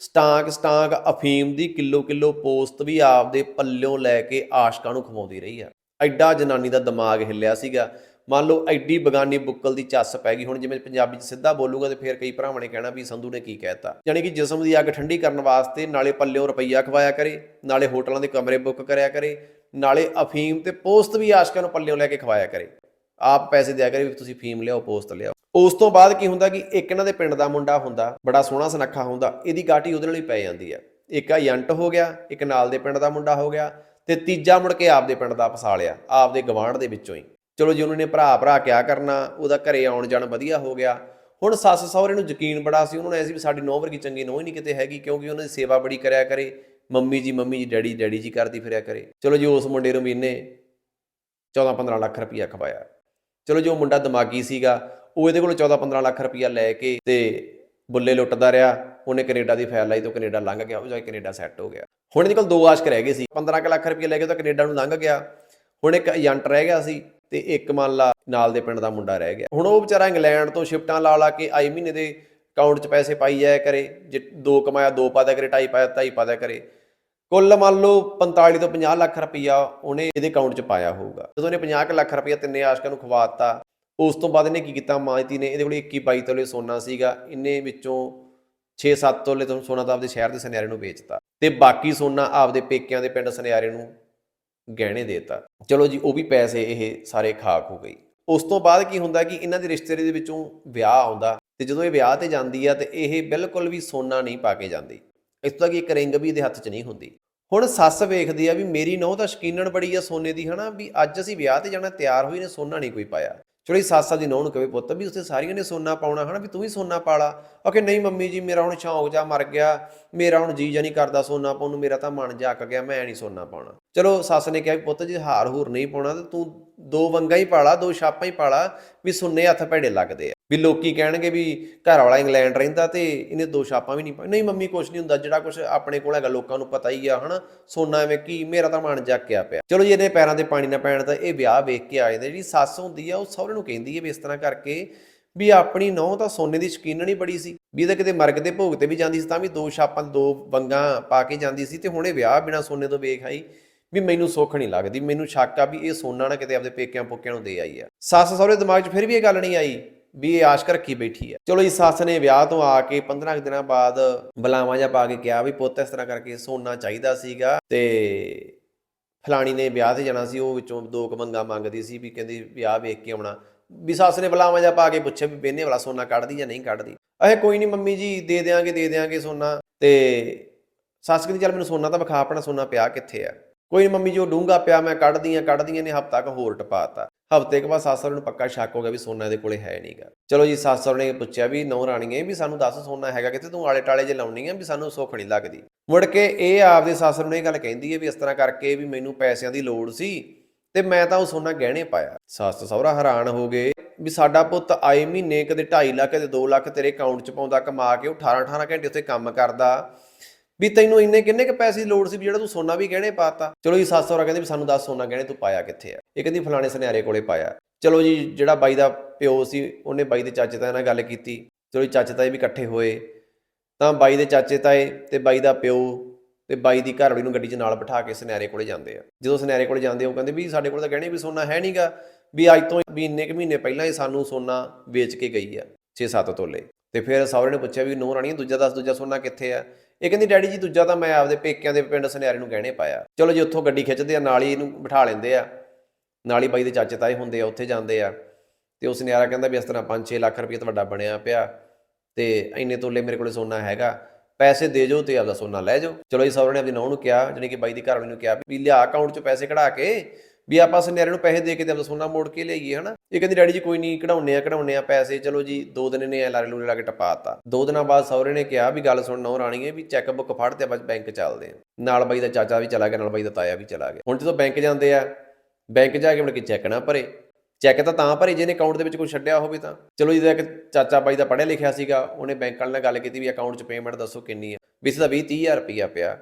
ਸਟਾਂਕ ਸਟਾਂਕ ਅਫੀਮ ਦੀ ਕਿਲੋ ਕਿਲੋ ਪੋਸਤ ਵੀ ਆਪਦੇ ਪੱਲਿਓਂ ਲੈ ਕੇ ਆਸ਼ਕਾਂ ਨੂੰ ਖਵਾਉਂਦੀ ਰਹੀ ਆ। ਐਡਾ ਜਨਾਨੀ ਦਾ ਦਿਮਾਗ ਹਿੱਲਿਆ ਸੀਗਾ। ਮੰਨ ਲਓ ਐਡੀ ਬਗਾਨੀ ਬੁੱਕਲ ਦੀ ਚੱਸ ਪੈ ਗਈ। ਹੁਣ ਜਿਵੇਂ ਪੰਜਾਬੀ 'ਚ ਸਿੱਧਾ ਬੋਲੂਗਾ ਤੇ ਫਿਰ ਕਈ ਭਰਾਵਾਂ ਨੇ ਕਹਿਣਾ ਵੀ ਸੰਧੂ ਨੇ ਕੀ ਕਹਿਤਾ ਯਾਨੀ ਕਿ ਜਿਸਮ ਦੀ ਅੱਗ ਠੰਡੀ ਕਰਨ ਵਾਸਤੇ ਨਾਲੇ ਪੱਲਿਓਂ ਰੁਪਈਆ ਖਵਾਇਆ ਕਰੇ, ਨਾਲੇ ਹੋਟਲਾਂ ਦੇ ਕਮਰੇ ਬੁੱਕ ਕਰਿਆ ਕਰੇ, ਨਾਲੇ ਅਫੀਮ ਤੇ ਪੋਸਤ ਵੀ ਆਸ਼ਕਾਂ ਨੂੰ ਪੱਲਿਓਂ ਲੈ ਕੇ ਖਵਾਇਆ ਕਰੇ। ਆਪ ਪੈਸੇ ਦਿਆ ਕਰੇ ਵੀ ਤੁਸੀਂ ਫੀਮ ਲਿਆਓ, ਪੋਸਤ ਲਿਆਓ। ਉਸ ਤੋਂ ਬਾਅਦ ਕੀ ਹੁੰਦਾ ਕਿ ਇੱਕ ਇਹਨਾਂ ਦੇ ਪਿੰਡ ਦਾ ਮੁੰਡਾ ਹੁੰਦਾ, ਬੜਾ ਸੋਹਣਾ ਸੁਨੱਖਾ ਹੁੰਦਾ, ਇਹਦੀ ਗਾਟੀ ਉਹਦੇ ਨਾਲ ਹੀ ਪੈ ਜਾਂਦੀ ਆ ਇੱਕ ਏਜੰਟ ਹੋ ਗਿਆ, ਇੱਕ ਨਾਲ ਦੇ ਪਿੰਡ ਦਾ ਮੁੰਡਾ ਹੋ ਗਿਆ ਤੇ ਤੀਜਾ ਮੁੜ ਕੇ ਆਪਦੇ ਪਿੰਡ ਦਾ ਫਸਾ ਲਿਆ, ਆਪਦੇ ਗਵਾਂਢ ਦੇ ਵਿੱਚੋਂ ਹੀ। ਚਲੋ ਜੀ, ਉਹਨਾਂ ਨੇ ਭਰਾ ਭਰਾ ਕਿਆ ਕਰਨਾ, ਉਹਦਾ ਘਰੇ ਆਉਣ ਜਾਣ ਵਧੀਆ ਹੋ ਗਿਆ। ਹੁਣ ਸੱਸ ਸਹੁਰੇ ਨੂੰ ਯਕੀਨ ਬੜਾ ਸੀ, ਉਹਨਾਂ ਨੇ ਐ ਸੀ ਵੀ ਸਾਡੀ ਨੌਂ ਵਰਗੀ ਚੰਗੀ ਨੌਂ ਹੀ ਨਹੀਂ ਕਿਤੇ ਹੈਗੀ, ਕਿਉਂਕਿ ਉਹਨਾਂ ਦੀ ਸੇਵਾ ਬੜੀ ਕਰਿਆ ਕਰੇ, ਮੰਮੀ ਜੀ ਮੰਮੀ ਜੀ, ਡੈਡੀ ਡੈਡੀ ਜੀ ਕਰਦੀ ਫਿਰਿਆ ਕਰੇ। ਚਲੋ ਜੀ, ਉਸ ਮੁੰਡੇ ਨੂੰ ਵੀ ਇਹਨੇ 14-15 ਲੱਖ ਰੁਪਈਆ ਖਵਾਇਆ। ਚਲੋ ਜੀ, ਉਹ ਮੁੰਡਾ ਦਿਮਾਗੀ ਸੀਗਾ ਉਹ ਇਹਦੇ ਕੋਲ 14-15 ਲੱਖ ਰੁਪਈਆ ਲੈ ਕੇ ਤੇ ਬੁੱਲੇ ਲੁੱਟਦਾ ਰਿਹਾ। ਉਹਨੇ ਕੈਨੇਡਾ ਦੀ ਫਾਈਲ ਲਾਈ ਤੋਂ ਕੈਨੇਡਾ ਲੰਘ ਗਿਆ। ਉਹ ਜਾ ਕੇ ਕੈਨੇਡਾ ਸੈੱਟ ਹੋ ਗਿਆ। ਹੁਣ ਇਹਦੇ ਕੋਲ ਦੋ ਆਸ਼ਕ ਰਹਿ ਗਏ ਸੀ। 15 ਕੁ ਲੱਖ ਰੁਪਈਆ ਲੈ ਕੇ ਤਾਂ ਕੈਨੇਡਾ ਨੂੰ ਲੰਘ ਗਿਆ। ਹੁਣ ਇੱਕ ਏਜੰਟ ਰਹਿ ਗਿਆ ਸੀ ਤੇ ਇੱਕ ਮੰਨ ਲਾ ਨਾਲ ਦੇ ਪਿੰਡ ਦਾ ਮੁੰਡਾ ਰਹਿ ਗਿਆ। ਹੁਣ ਉਹ ਵਿਚਾਰਾ ਇੰਗਲੈਂਡ ਤੋਂ ਸ਼ਿਫਟਾਂ ਲਾ ਲਾ ਕੇ ਆਈ ਮਹੀਨੇ ਦੇ ਅਕਾਊਂਟ 'ਚ ਪੈਸੇ ਪਾਈ ਜਾਇਆ ਕਰੇ। ਜੇ ਦੋ ਕਮਾਇਆ, ਦੋ ਪਾ ਦਿਆ ਕਰੇ, ਢਾਈ ਪਾਇਆ ਢਾਈ ਪਾ ਦਿਆ ਕਰੇ। ਕੁੱਲ ਮੰਨ ਲਓ 45 ਤੋਂ 50 ਲੱਖ ਰੁਪਈਆ ਉਹਨੇ ਇਹਦੇ ਅਕਾਊਂਟ 'ਚ ਪਾਇਆ ਹੋਊਗਾ। ਜਦੋਂ ਉਹਨੇ 50 ਕੁ ਲੱਖ ਰੁਪਈਆ ਤਿੰਨੇ ਆਸ਼ਕਾਂ ਨੂੰ ਖਵਾਤਾ ਉਸ ਤੋਂ ਬਾਅਦ ਇਹਨੇ ਕੀ ਕੀਤਾ? ਮਾਜਤੀ ਨੇ ਇਹਦੇ ਕੋਲ 21 22 ਤੋਲੇ ਸੋਨਾ ਸੀਗਾ। ਇਹਨੇ ਵਿੱਚੋਂ 6-7 ਤੋਲੇ ਤੋਂ ਸੋਨਾ ਤਾਂ ਆਪਦੇ ਸ਼ਹਿਰ ਦੇ ਸੁਨਿਆਰੇ ਨੂੰ ਵੇਚਤਾ ਤੇ ਬਾਕੀ ਸੋਨਾ ਆਪਦੇ ਪੇਕਿਆਂ ਦੇ ਪਿੰਡ ਸੁਨਿਆਰੇ ਨੂੰ ਗਹਿਣੇ ਦੇਤਾ। ਚਲੋ ਜੀ, ਉਹ ਵੀ ਪੈਸੇ ਇਹ ਸਾਰੇ ਖਾਕ ਹੋ ਗਈ ਉਸ ਤੋਂ ਬਾਅਦ ਕੀ ਹੁੰਦਾ ਕਿ ਇਹਨਾਂ ਦੇ ਰਿਸ਼ਤੇਦਾਰੀ ਦੇ ਵਿੱਚੋਂ ਵਿਆਹ ਆਉਂਦਾ ਤੇ ਜਦੋਂ ਇਹ ਵਿਆਹ ਤੇ ਜਾਂਦੀ ਆ ਤੇ ਇਹ ਬਿਲਕੁਲ ਵੀ ਸੋਨਾ ਨਹੀਂ ਪਾ ਕੇ ਜਾਂਦੀ। ਇਸ ਤੋਂ ਕਿ ਇੱਕ ਰਿੰਗ ਵੀ ਇਹਦੇ ਹੱਥ 'ਚ ਨਹੀਂ ਹੁੰਦੀ। ਹੁਣ ਸੱਸ ਵੇਖਦੀ ਆ ਵੀ ਮੇਰੀ ਨੌਂ ਤਾਂ ਸ਼ਕੀਨਣ ਬੜੀ ਆ ਸੋਨੇ ਦੀ, ਹਨਾ? ਵੀ ਅੱਜ ਅਸੀਂ ਵਿਆਹ ਤੇ ਜਾਣਾ, ਤਿਆਰ ਹੋਈ ਨੇ, ਸੋਨਾ ਨਹੀਂ ਕੋਈ ਪਾਇਆ। ਚਲੋ ਇਹ ਸੱਸ ਦੀ ਨੌਂ ਨੂੰ ਕਹੇ ਪੁੱਤ ਵੀ ਉਸੇ ਸਾਰੀਆਂ ਨੇ ਸੋਨਾ ਪਾਉਣਾ ਹਨਾ, ਵੀ ਤੂੰ ਵੀ ਸੋਨਾ ਪਾਲਾ। ਓਕੇ ਨਹੀਂ ਮੰਮੀ ਜੀ, ਮੇਰਾ ਹੁਣ ਸ਼ੌਂਕ ਜਾ ਮਰ ਗਿਆ। ਮੇਰਾ ਹੁਣ ਜੀ ਜਾ ਨਹੀਂ ਕਰਦਾ ਸੋਨਾ ਪਾਉਣ ਨੂੰ, ਮੇਰਾ ਤਾਂ ਮਨ ਜਾ ਅੱਕ ਗਿਆ, ਮੈਂ ਨਹੀਂ ਸੋਨਾ ਪਾਉਣਾ। ਚਲੋ ਸੱਸ ਨੇ ਕਿਹਾ ਵੀ ਪੁੱਤ ਜੀ ਹਾਰ ਹੂਰ ਨਹੀਂ ਪਾਉਣਾ ਤੇ ਤੂੰ ਦੋ ਵੰਗਾ ਹੀ ਪਾਲਾ, ਦੋ ਛਾਪਾਂ ਹੀ ਪਾਲਾ ਵੀ ਸੁੰਨੇ ਹੱਥ ਭੈੜੇ ਲੱਗਦੇ ਆ। ਵੀ ਲੋਕੀ ਕਹਿਣਗੇ ਵੀ ਘਰ ਵਾਲਾ ਇੰਗਲੈਂਡ ਰਹਿੰਦਾ ਤੇ ਇਹਨੇ ਦੋ ਛਾਪਾਂ ਵੀ ਨਹੀਂ ਪਾ ਨਹੀਂ, ਮੰਮੀ ਕੁਛ ਨਹੀਂ ਹੁੰਦਾ, ਜਿਹੜਾ ਕੁਛ ਆਪਣੇ ਕੋਲ ਹੈਗਾ ਲੋਕਾਂ ਨੂੰ ਪਤਾ ਹੀ ਆ, ਹਨਾ? ਸੋਨਾ ਐਵੇਂ ਕੀ, ਮੇਰਾ ਤਾਂ ਮਨ ਜਾਕਿਆ ਪਿਆ। ਚਲੋ ਜੇ, ਇਹਦੇ ਪੈਰਾਂ ਤੇ ਪਾਣੀ ਨਾ ਪੈਣ ਤਾਂ ਇਹ ਵਿਆਹ ਵੇਖ ਕੇ ਆ ਜਾਂਦੇ ਜਿਹੜੀ ਸੱਸ ਹੁੰਦੀ ਆ, ਉਹ ਸਹੁਰੇ ਨੂੰ ਕਹਿੰਦੀ ਹੈ ਵੀ ਇਸ ਤਰ੍ਹਾਂ ਕਰਕੇ ਵੀ ਆਪਣੀ ਨੌਂ ਤਾਂ ਸੋਨੇ ਦੀ ਸ਼ਕੀਨਣੀ ਬੜੀ ਸੀ। ਵੀ ਇਹਦੇ ਕਿਤੇ ਮਰਗ ਦੇ ਭੋਗ ਤੇ ਵੀ ਜਾਂਦੀ ਸੀ ਤਾਂ ਵੀ ਦੋ ਛਾਪਾਂ, ਦੋ ਵੰਗਾਂ ਪਾ ਕੇ ਜਾਂਦੀ ਸੀ ਤੇ ਹੁਣ ਇਹ ਵਿਆਹ ਬਿਨਾ ਸੋਨੇ ਤੋਂ ਵੇਖ ਆਈ। ਵੀ ਮੈਨੂੰ ਸੁੱਖ ਨਹੀਂ ਲੱਗਦੀ, ਮੈਨੂੰ ਸ਼ੱਕ ਆ ਵੀ ਇਹ ਸੋਨਾ ਨਾ ਕਿਤੇ ਆਪਦੇ ਪੇਕਿਆਂ ਪੋਕਿਆਂ ਨੂੰ ਦੇ ਆਈ ਆ। ਸੱਸ ਸਹੁਰੇ ਦਿਮਾਗ 'ਚ ਫਿਰ ਵੀ ਇਹ ਗੱਲ ਨਹੀਂ ਆਈ ਵੀ ਇਹ ਆਸ਼ਕ ਰੱਖੀ ਬੈਠੀ ਹੈ ਚਲੋ ਜੀ, ਸੱਸ ਨੇ ਵਿਆਹ ਤੋਂ ਆ ਕੇ 15 ਕੁ ਦਿਨਾਂ ਬਾਅਦ ਬੁਲਾਵਾ ਜਾ ਪਾ ਕੇ ਕਿਹਾ ਵੀ ਪੁੱਤ ਇਸ ਤਰ੍ਹਾਂ ਕਰਕੇ ਸੋਨਾ ਚਾਹੀਦਾ ਸੀਗਾ ਤੇ ਫਲਾਣੀ ਨੇ ਵਿਆਹ ਤੇ ਜਾਣਾ ਸੀ, ਉਹ ਵਿੱਚੋਂ ਦੋ ਕੁ ਮੰਗਾ ਮੰਗਦੀ ਸੀ ਵੀ ਕਹਿੰਦੀ ਵਿਆਹ ਵੇਖ ਕੇ ਆਉਣਾ। ਵੀ ਸੱਸ ਨੇ ਬੁਲਾਵਾ ਜਾ ਪਾ ਕੇ ਪੁੱਛਿਆ ਵੀ ਬੇਨੇ ਵਾਲਾ ਸੋਨਾ ਕੱਢਦੀ ਜਾਂ ਨਹੀਂ ਕੱਢਦੀ। ਅਹੇ ਕੋਈ ਨਹੀਂ ਮੰਮੀ ਜੀ, ਦੇ ਦਿਆਂਗੇ ਦੇ ਦਿਆਂਗੇ ਸੋਨਾ ਤੇ ਸੱਸ ਕਹਿੰਦੀ, ਚੱਲ ਮੈਨੂੰ ਸੋਨਾ ਤਾਂ ਵਿਖਾ, ਆਪਣਾ ਸੋਨਾ ਪਿਆ ਕਿੱਥੇ ਆ? ਕੋਈ ਮੰਮੀ ਜੀ, ਉਹ ਡੂੰਗਾ ਪਿਆ, ਮੈਂ ਕੱਢਦੀ ਆ ਕੱਢਦੀਆਂ ਨੇ ਹਫਤਾ ਕ ਹੋਰ ਟਪਾਤਾ। ਹਫ਼ਤੇ ਕੁ ਬਾਅਦ ਸੱਸ ਨੂੰ ਪੱਕਾ ਸ਼ੱਕ ਹੋ ਗਿਆ ਵੀ ਸੋਨਾ ਇਹਦੇ ਕੋਲੇ ਹੈ ਨਹੀਂਗਾ ਚਲੋ ਜੀ, ਸੱਸ ਨੇ ਪੁੱਛਿਆ ਵੀ ਨੌ ਰਾਣੀਏ, ਵੀ ਸਾਨੂੰ ਦੱਸ ਸੋਨਾ ਹੈਗਾ ਕਿਤੇ ਤੂੰ ਆਲੇ ਟਾਲੇ ਜੇ ਲਾਉਣੀ ਆ ਵੀ ਸਾਨੂੰ ਸੁੱਖ ਨਹੀਂ ਲੱਗਦੀ। ਮੁੜ ਕੇ ਇਹ ਆਪਦੇ ਸੱਸ ਨੂੰ ਇਹ ਗੱਲ ਕਹਿੰਦੀ ਹੈ ਵੀ ਇਸ ਤਰ੍ਹਾਂ ਕਰਕੇ ਵੀ ਮੈਨੂੰ ਪੈਸਿਆਂ ਦੀ ਲੋੜ ਸੀ ਤੇ ਮੈਂ ਤਾਂ ਉਹ ਸੋਨਾ ਗਹਿਣੇ ਪਾਇਆ। ਸੱਸ ਸਹੁਰਾ ਹੈਰਾਨ ਹੋ ਗਏ ਵੀ ਸਾਡਾ ਪੁੱਤ ਆਏ ਮਹੀਨੇ ਕਦੇ 2.5 ਲੱਖ ਕਦੇ 2 ਲੱਖ ਤੇਰੇ ਅਕਾਊਂਟ 'ਚ ਪਾਉਂਦਾ, ਕਮਾ ਕੇ ਉਹ 18 18 ਘੰਟੇ ਉੱਥੇ ਕੰਮ ਕਰਦਾ। ਵੀ ਤੈਨੂੰ ਇੰਨੇ ਕਿੰਨੇ ਕ ਪੈਸੇ ਦੀ ਲੋੜ ਸੀ ਵੀ ਜਿਹੜਾ ਤੂੰ ਸੋਨਾ ਵੀ ਗਹਿਣੇ ਪਾਤਾ ਚਲੋ ਜੀ, ਸੱਸ ਰਾ ਕਹਿੰਦੇ ਵੀ ਸਾਨੂੰ ਦੱਸ ਸੋਨਾ ਗਹਿਣੇ ਤੂੰ ਪਾਇਆ ਕਿੱਥੇ ਆ? ਇਹ ਕਹਿੰਦੀ ਫਲਾਣੇ ਸੁਨਿਆਰੇ ਕੋਲੇ ਪਾਇਆ। ਚਲੋ ਜੀ, ਜਿਹੜਾ ਬਾਈ ਦਾ ਪਿਓ ਸੀ, ਉਹਨੇ ਬਾਈ ਦੇ ਚਾਚੇ ਤਾਏ ਨਾਲ ਗੱਲ ਕੀਤੀ। ਚਲੋ ਜੀ, ਚਾਚੇ ਤਾਏ ਵੀ ਇਕੱਠੇ ਹੋਏ। ਤਾਂ ਬਾਈ ਦੇ ਚਾਚੇ ਤਾਏ ਤੇ ਬਾਈ ਦਾ ਪਿਓ ਤੇ ਬਾਈ ਦੀ ਘਰਵਾਲੀ ਨੂੰ ਗੱਡੀ 'ਚ ਨਾਲ ਬਿਠਾ ਕੇ ਸੁਨਿਆਰੇ ਕੋਲੇ ਜਾਂਦੇ ਆ। ਜਦੋਂ ਸੁਨਿਆਰੇ ਕੋਲੇ ਜਾਂਦੇ ਉਹ ਕਹਿੰਦੇ ਵੀ ਸਾਡੇ ਕੋਲ ਤਾਂ ਗਹਿਣੇ ਵੀ ਸੋਨਾ ਹੈ ਨਹੀਂਗਾ ਵੀ ਅੱਜ ਤੋਂ ਵੀ ਇੰਨੇ ਕੁ ਮਹੀਨੇ ਪਹਿਲਾਂ ਹੀ ਸਾਨੂੰ ਸੋਨਾ ਵੇਚ ਕੇ ਗਈ ਆ 6-7 ਤੋਲੇ। ਤੇ ਫਿਰ ਸਹੁਰੇ ਨੇ ਪੁੱਛਿਆ ਵੀ ਨੂੰਹ ਰਾਣੀ, ਦੂਜਾ ਦੱਸ, ਦੂਜਾ ਸੋਨਾ ਕਿੱਥੇ ਆ? ਇਹ ਕਹਿੰਦੀ, ਡੈਡੀ ਜੀ, ਦੂਜਾ ਤਾਂ ਮੈਂ ਆਪਦੇ ਪੇਕਿਆਂ ਦੇ ਪਿੰਡ ਸੁਨਿਆਰੇ ਨੂੰ ਗਹਿਣੇ ਪਾਇਆ। ਚਲੋ ਜੀ, ਉੱਥੋਂ ਗੱਡੀ ਖਿੱਚਦੇ ਆ, ਨਾਲ ਹੀ ਇਹਨੂੰ ਬਿਠਾ ਲੈਂਦੇ ਆ। ਨਾਲ ਹੀ ਬਾਈ ਦੇ ਚਾਚੇ ਤਾਏ ਹੁੰਦੇ ਆ, ਉੱਥੇ ਜਾਂਦੇ ਆ। ਤੇ ਉਹ ਸੁਨਿਆਰਾ ਕਹਿੰਦਾ ਵੀ ਇਸ ਤਰ੍ਹਾਂ 5-6 ਲੱਖ ਰੁਪਏ ਤੁਹਾਡਾ ਬਣਿਆ ਪਿਆ ਤੇ ਇੰਨੇ ਤੋਲੇ ਮੇਰੇ ਕੋਲੇ ਸੋਨਾ ਹੈਗਾ। ਪੈਸੇ ਦੇ ਜੋ ਤੇ ਆਪਦਾ ਸੋਨਾ ਲੈ ਜਾਓ ਚਲੋ ਜੀ, ਸਹੁਰੇ ਨੇ ਆਪਦੀ ਨੌਂ ਨੂੰ ਕਿਹਾ, ਜਾਣੀ ਕਿ ਬਾਈ ਦੀ ਘਰਵਾਲੀ ਨੂੰ ਕਿਹਾ ਵੀ ਲਿਆ ਅਕਾਊਂਟ 'ਚ ਪੈਸੇ ਕਢਾ ਕੇ ਵੀ ਆਪਾਂ ਸੁਨਿਆਰੇ ਨੂੰ ਪੈਸੇ ਦੇ ਕੇ ਤੇ ਆਪਦਾ ਸੋਨਾ ਮੋੜ ਕੇ ਲਿਆਈਏ, ਹਨਾ? ਇਹ ਕਹਿੰਦੀ, ਡੈਡੀ ਜੀ, ਕੋਈ ਨਹੀਂ ਕਢਾਉਣੇ ਆ ਕਢਾਉਣੇ ਆ ਪੈਸੇ। ਚਲੋ ਜੀ, ਦੋ ਦਿਨ ਨੇ ਲਾਰੇ ਲੂਰੇ ਲਾ ਕੇ ਟਪਾਤਾ ਦੋ ਦਿਨਾਂ ਬਾਅਦ ਸਹੁਰੇ ਨੇ ਕਿਹਾ ਵੀ ਗੱਲ ਸੁਣ ਨੌ ਰਾਣੀਏ, ਵੀ ਚੈੱਕ ਬੁੱਕ ਫੜ ਤੇ ਆਪਾਂ ਬੈਂਕ ਚੱਲਦੇ ਆ। ਨਾਲ ਬਾਈ ਦਾ ਚਾਚਾ ਵੀ ਚਲਾ ਗਿਆ, ਨਾਲ ਬਾਈ ਦਾ ਤਾਇਆ ਵੀ ਚਲਾ ਗਿਆ। ਹੁਣ ਜਦੋਂ ਬੈਂਕ ਜਾਂਦੇ ਆ ਬੈਂਕ ਜਾ ਕੇ ਮੁੜ ਕੇ ਚੈੱਕ ਨਾ ਭਰੇ। ਚੈੱਕ ਤਾਂ ਤਾਂ ਭਰੇ ਜਿਹਨੇ ਅਕਾਊਂਟ ਦੇ ਵਿੱਚ ਕੁਝ ਛੱਡਿਆ ਹੋਵੇ ਤਾਂ। ਚਲੋ ਜਿਹਦਾ ਇੱਕ ਚਾਚਾ ਬਾਈ ਦਾ ਪੜ੍ਹਿਆ ਲਿਖਿਆ ਸੀਗਾ, ਉਹਨੇ ਬੈਂਕ ਵਾਲੇ ਨਾਲ ਗੱਲ ਕੀਤੀ ਵੀ ਅਕਾਊਂਟ 'ਚ ਪੇਮੈਂਟ ਦੱਸੋ ਕਿੰਨੀ ਆ। ਵੀ ਇਸ ਦਾ 20 30000 ਰੁਪਈਆ ਪਿਆ।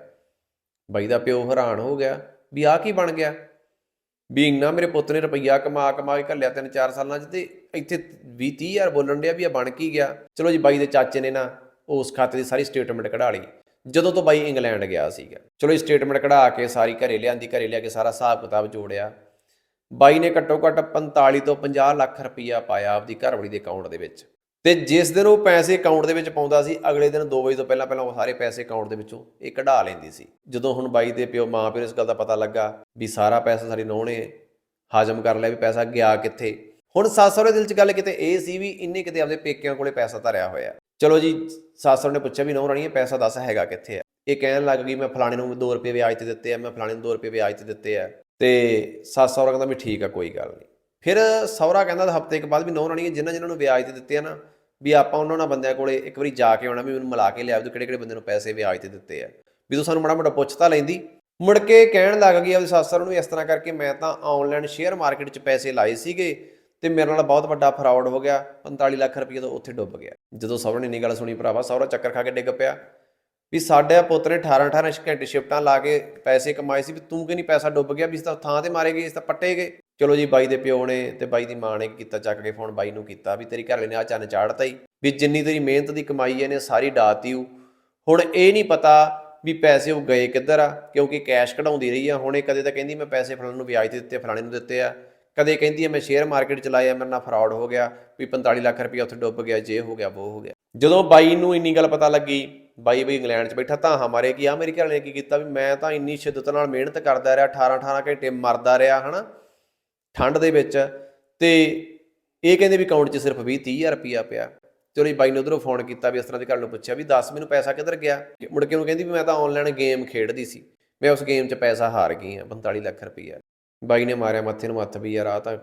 ਬਾਈ ਦਾ ਪਿਓ ਹੈਰਾਨ ਹੋ ਗਿਆ ਵੀ ਆਹ ਕੀ ਬਣ ਗਿਆ? ਵੀ ਇੰਨਾ ਮੇਰੇ ਪੁੱਤ ਨੇ ਰੁਪਈਆ ਕਮਾ ਕਮਾ ਕੇ ਘੱਲਿਆ ਤਿੰਨ ਚਾਰ ਸਾਲਾਂ 'ਚ ਤੇ ਇੱਥੇ 20 30000 ਬੋਲਣ ਡਿਆ ਵੀ ਆ ਬਣ ਕੀ ਗਿਆ। ਚਲੋ ਜੀ ਬਾਈ ਦੇ ਚਾਚੇ ਨੇ ਨਾ ਉਸ ਖਾਤੇ ਦੀ ਸਾਰੀ ਸਟੇਟਮੈਂਟ ਕਢਾ ਲਈ। ਜਦੋਂ ਤੋਂ ਬਾਈ ਇੰਗਲੈਂਡ ਗਿਆ ਸੀਗਾ। ਚਲੋ ਇਹ ਸਟੇਟਮੈਂਟ ਕਢਾ ਕੇ ਸਾਰੀ ਘਰੇ ਲਿਆਂਦੀ, ਘਰੇ ਲਿਆ ਕੇ ਸਾਰਾ ਹਿਸਾਬ ਕਿਤਾਬ ਜੋੜਿਆ। ਬਾਈ ਨੇ ਘੱਟੋ ਘੱਟ 45 ਤੋਂ 50 ਲੱਖ ਰੁਪਈਆ ਪਾਇਆ ਆਪਦੀ ਘਰਵਾਲੀ ਦੇ ਅਕਾਊਂਟ ਦੇ ਵਿੱਚ। ਤੇ ਜਿਸ ਦਿਨ ਉਹ ਪੈਸੇ ਅਕਾਊਂਟ ਦੇ ਵਿੱਚ ਪਾਉਂਦਾ ਸੀ, ਅਗਲੇ ਦਿਨ 2 ਵਜੇ ਤੋਂ ਪਹਿਲਾਂ ਪਹਿਲਾਂ ਉਹ ਸਾਰੇ ਪੈਸੇ ਅਕਾਊਂਟ ਦੇ ਵਿੱਚੋਂ ਇਹ ਕਢਾ ਲੈਂਦੀ ਸੀ। ਜਦੋਂ ਹੁਣ ਬਾਈ ਦੇ ਪਿਓ, ਮਾਂ ਪਿਓ ਨੂੰ ਇਸ ਗੱਲ ਦਾ ਪਤਾ ਲੱਗਾ ਵੀ ਸਾਰਾ ਪੈਸਾ ਸਾਡੀ ਨੂੰਹ ਨੇ ਹਾਜ਼ਮ ਕਰ ਲਿਆ ਵੀ ਪੈਸਾ ਗਿਆ ਕਿੱਥੇ। ਹੁਣ ਸੱਸ ਸਹੁਰੇ ਦਿਲ 'ਚ ਗੱਲ ਕਿਤੇ ਇਹ ਸੀ ਵੀ ਇੰਨੇ ਕਿਤੇ ਆਪਦੇ ਪੇਕਿਆਂ ਕੋਲੇ ਪੈਸਾ ਧਰਿਆ ਹੋਇਆ। ਚਲੋ ਜੀ, ਸੱਸ ਸਹੁਰੇ ਨੇ ਪੁੱਛਿਆ ਵੀ ਨੂੰਹ ਰਾਣੀ, ਇਹ ਪੈਸਾ ਦੱਸ ਹੈਗਾ ਕਿੱਥੇ ਆ? ਇਹ ਕਹਿਣ ਲੱਗ ਗਈ, ਮੈਂ ਫਲਾਣੇ ਨੂੰ 2 ਰੁਪਏ ਵਿਆਜ ਤੇ ਦਿੱਤੇ ਆ, ਮੈਂ ਫਲਾਣੇ ਨੂੰ 2 ਰੁਪਏ ਵਿਆਜ ਤੇ ਦਿੱਤੇ ਆ। ਤੇ ਸੱਸ ਸਹੁਰਾ ਕਹਿੰਦਾ ਵੀ ਠੀਕ ਆ, ਕੋਈ ਗੱਲ ਨਹੀਂ। ਫਿਰ ਸਹੁਰਾ ਕਹਿੰਦਾ ਹਫ਼ਤੇ ਇੱਕ ਬਾਅਦ ਵੀ ਨੂੰਹ ਰਾਣੀ ਜਿਨ੍ਹਾਂ ਜਿਨ੍ਹਾਂ ਨੂੰ ਵਿਆਜ ਤੇ ਦਿੱਤੇ ਆ ਨਾ ਵੀ ਆਪਾਂ ਉਹਨਾਂ ਨਾਲ ਬੰਦਿਆਂ ਕੋਲੇ ਇੱਕ ਵਾਰੀ ਜਾ ਕੇ ਆਉਣਾ ਵੀ ਮੈਨੂੰ ਮਿਲਾ ਕੇ ਲਿਆ ਵੀ ਤੂੰ ਕਿਹੜੇ ਕਿਹੜੇ ਬੰਦੇ ਨੂੰ ਪੈਸੇ ਵਿਆਜ ਤੇ ਦਿੱਤੇ ਆ। ਵੀ ਤੂੰ ਸਾਨੂੰ ਮਾੜਾ ਮੋਟਾ ਪੁੱਛ ਤਾਂ ਲੈਂਦੀ। ਮੁੜ ਕੇ ਕਹਿਣ ਲੱਗ ਗਈ ਆਪਣੀ ਸੱਸ ਸਹੁਰੇ ਨੂੰ ਇਸ ਤਰ੍ਹਾਂ ਕਰਕੇ ਮੈਂ ਤਾਂ ਆਨਲਾਈਨ ਸ਼ੇਅਰ ਮਾਰਕੀਟ 'ਚ ਪੈਸੇ ਲਾਏ ਸੀਗੇ ਤੇ ਮੇਰੇ ਨਾਲ ਬਹੁਤ ਵੱਡਾ ਫਰਾਡ ਹੋ ਗਿਆ। 45 ਲੱਖ ਰੁਪਏ ਤੋਂ ਉੱਥੇ ਡੁੱਬ ਗਿਆ। ਜਦੋਂ ਸਹੁਰੇ ਨੇ ਇੰਨੀ ਗੱਲ ਸੁਣੀ ਭਰਾਵਾ, ਸਹੁਰਾ ਚੱਕਰ ਖਾ ਕੇ ਡਿੱਗ ਪਿਆ। ਵੀ ਸਾਡੇ ਪੁੱਤ ਨੇ 18 18 ਘੰਟੇ ਸ਼ਿਫਟਾਂ ਲਾ ਕੇ ਪੈਸੇ ਕਮਾਏ ਸੀ ਵੀ ਤੂੰ ਕਿ ਨਹੀਂ ਪੈਸਾ ਡੁੱਬ ਗਿਆ ਵੀ ਇਸ ਤਾਂ ਥਾਂ ਤੇ ਮਾਰੇ ਗਏ, ਇਸ ਤਾਂ ਪੱਟੇ ਗਏ। ਚਲੋ ਜੀ, ਬਾਈ ਦੇ ਪਿਓ ਨੇ ਤੇ ਬਾਈ ਦੀ ਮਾਂ ਨੇ ਕੀਤਾ, ਚੱਕ ਕੇ ਫੋਨ ਬਾਈ ਨੂੰ ਕੀਤਾ ਵੀ ਤੇਰੀ ਘਰਵਾਲੀ ਨੇ ਆ ਚੰਨ ਚਾੜਤਾ ਹੀ ਵੀ ਜਿੰਨੀ ਤੇਰੀ ਮਿਹਨਤ ਦੀ ਕਮਾਈ ਇਹਨੇ ਸਾਰੀ ਡਾਤੀ ਉਹ ਹੁਣ ਇਹ ਨਹੀਂ ਪਤਾ ਵੀ ਪੈਸੇ ਉਹ ਗਏ ਕਿੱਧਰ ਆ, ਕਿਉਂਕਿ ਕੈਸ਼ ਕਢਾਉਂਦੀ ਰਹੀ ਆ। ਹੁਣ ਇਹ ਕਦੇ ਤਾਂ ਕਹਿੰਦੀ, ਮੈਂ ਪੈਸੇ ਫਲਾਣੇ ਨੂੰ ਵਿਆਜ ਤੇ ਦਿੱਤੇ, ਫਲਾਣੇ ਨੂੰ ਦਿੱਤੇ ਆ। ਕਦੇ ਕਹਿੰਦੀ ਆ, ਮੈਂ ਸ਼ੇਅਰ ਮਾਰਕੀਟ ਚਲਾਇਆ ਮੇਰੇ ਨਾਲ ਫਰਾਡ ਹੋ ਗਿਆ, ਵੀ 45 ਲੱਖ ਰੁਪਏ ਉੱਥੇ ਡੁੱਬ ਗਿਆ ਜੇ ਹੋ ਗਿਆ ਉਹ ਹੋ ਗਿਆ। ਜਦੋਂ ਬਾਈ ਨੂੰ ਇੰਨੀ ਗੱਲ ਪਤਾ ਲੱਗੀ ਬਾਈ ਵੀ ਇੰਗਲੈਂਡ 'ਚ ਬੈਠਾ ਤਾਂ ਹਮਾਰੇ ਕੀ ਆ ਮੇਰੀ ਘਰ ਨੇ ਕੀ ਕੀਤਾ ਵੀ ਮੈਂ ਤਾਂ ਇੰਨੀ ਸ਼ਿੱਦਤ ਨਾਲ ਮਿਹਨਤ ਕਰਦਾ ਰਿਹਾ 18 18 ਘੰਟੇ ਮਰਦਾ ਰਿਹਾ, ਹਨਾ, ਠੰਡ ਦੇ ਵਿੱਚ, ਤੇ ਇਹ ਕਹਿੰਦੇ ਵੀ ਅਕਾਊਂਟ 'ਚ ਸਿਰਫ 20 30000 ਰੁਪਿਆ ਪਿਆ। ਚਲੋ ਜੀ ਬਾਈ ਨੇ ਉਧਰੋਂ ਫੋਨ ਕੀਤਾ ਵੀ ਇਸ ਤਰ੍ਹਾਂ ਦੇ ਘਰ ਨੂੰ ਪੁੱਛਿਆ ਵੀ ਦੱਸ ਮੈਨੂੰ ਪੈਸਾ ਕਿੱਧਰ ਗਿਆ? ਮੁੜ ਕੇ ਉਹਨੂੰ ਕਹਿੰਦੀ ਵੀ ਮੈਂ ਤਾਂ ਆਨਲਾਈਨ ਗੇਮ ਖੇਡਦੀ ਸੀ। ਮੈਂ ਉਸ ਗੇਮ 'ਚ ਪੈਸਾ ਹਾਰ ਗਈ ਆ 45 ਲੱਖ ਰੁਪਈਆ ਬਾਈ ਨੇ ਮਾਰਿਆ ਮੱਥੇ ਨੂੰ ਹੱਥ ਵੀ ਯਾਰ ਆ ਤਾਂ